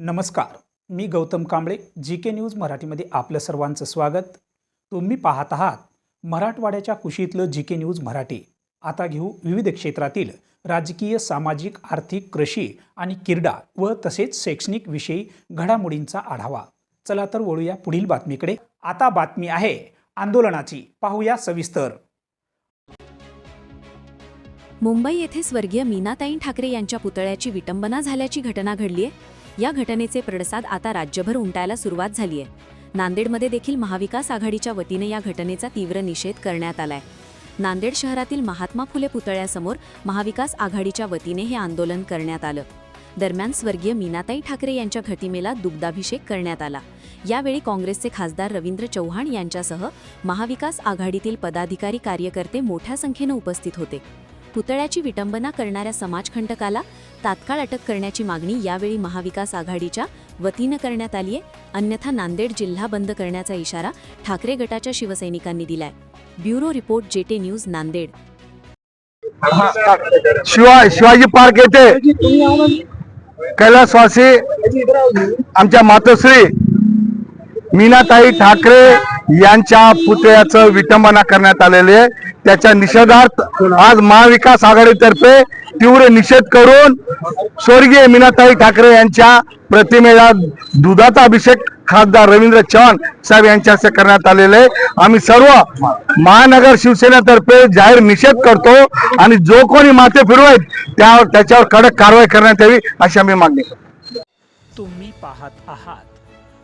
नमस्कार मी Gautam Kamble G K news मराठीमध्ये आपलं सर्वांचं स्वागत. तुम्ही पाहत आहात मराठवाड्याच्या कुशीतलं जी के न्यूज मराठी. आता घेऊ विविध क्षेत्रातील राजकीय सामाजिक आर्थिक कृषी आणि क्रीडा व तसेच शैक्षणिक विषयी घडामोडींचा आढावा. चला तर वळूया पुढील बातमीकडे. आता बातमी आहे आंदोलनाची. पाहूया सविस्तर. मुंबई येथे स्वर्गीय मीनाताईन ठाकरे यांच्या पुतळ्याची विटंबना झाल्याची घटना घडली आहे या घटनेचे पडसाद आता राज्यभर उमटायला सुरुवात झालीय. नांदेडमध्ये देखील महाविकास आघाडीच्या वतीने या घटनेचा तीव्र निषेध करण्यात आलाय. नांदेड शहरातील महात्मा फुले पुतळ्यासमोर महाविकास आघाडीच्या वतीने हे आंदोलन करण्यात आलं. दरम्यान स्वर्गीय मीनाताई ठाकरे यांच्या घटिमेला दुग्धाभिषेक करण्यात आला. यावेळी काँग्रेसचे खासदार रवींद्र चव्हाण यांच्यासह महाविकास आघाडीतील पदाधिकारी कार्यकर्ते मोठ्या संख्येनं उपस्थित होते. पुतळ्याची विटंबना करणाऱ्या समाजखंटकाला तात्काळ अटक करण्याची मागणी यावेळी महाविकास आघाडीच्या वतीनं करण्यात आली आहे. अन्यथा नांदेड जिल्हा बंद करण्याचा इशारा ठाकरे गटाच्या शिवसैनिकांनी दिलाय. ब्युरो रिपोर्ट जेटे न्यूज नांदेड. शिवाय शिवाजी पार्क येथे कैलासवासी आमच्या मातोश्री मीनाताई ठाकरे यांच्या पुतळ्याचं विटंबना करण्यात आलेले आहे. त्याच्या निषेधार्थ आज महाविकास आघाडीतर्फे तीव्र निषेध करून स्वर्गीय मीनाताई ठाकरे यांच्या प्रतिमेला दुधाचा अभिषेक खासदार रवींद्र चव्हाण साहेब यांच्या हस्ते करण्यात आलेले आम्ही सर्व महानगर शिवसेनेतर्फे जाहीर निषेध करतो आणि जो कोणी माते फिरवायत त्यावर त्याच्यावर कडक कारवाई करण्यात यावी अशी आम्ही मागणी करतो. तुम्ही पाहत आहात.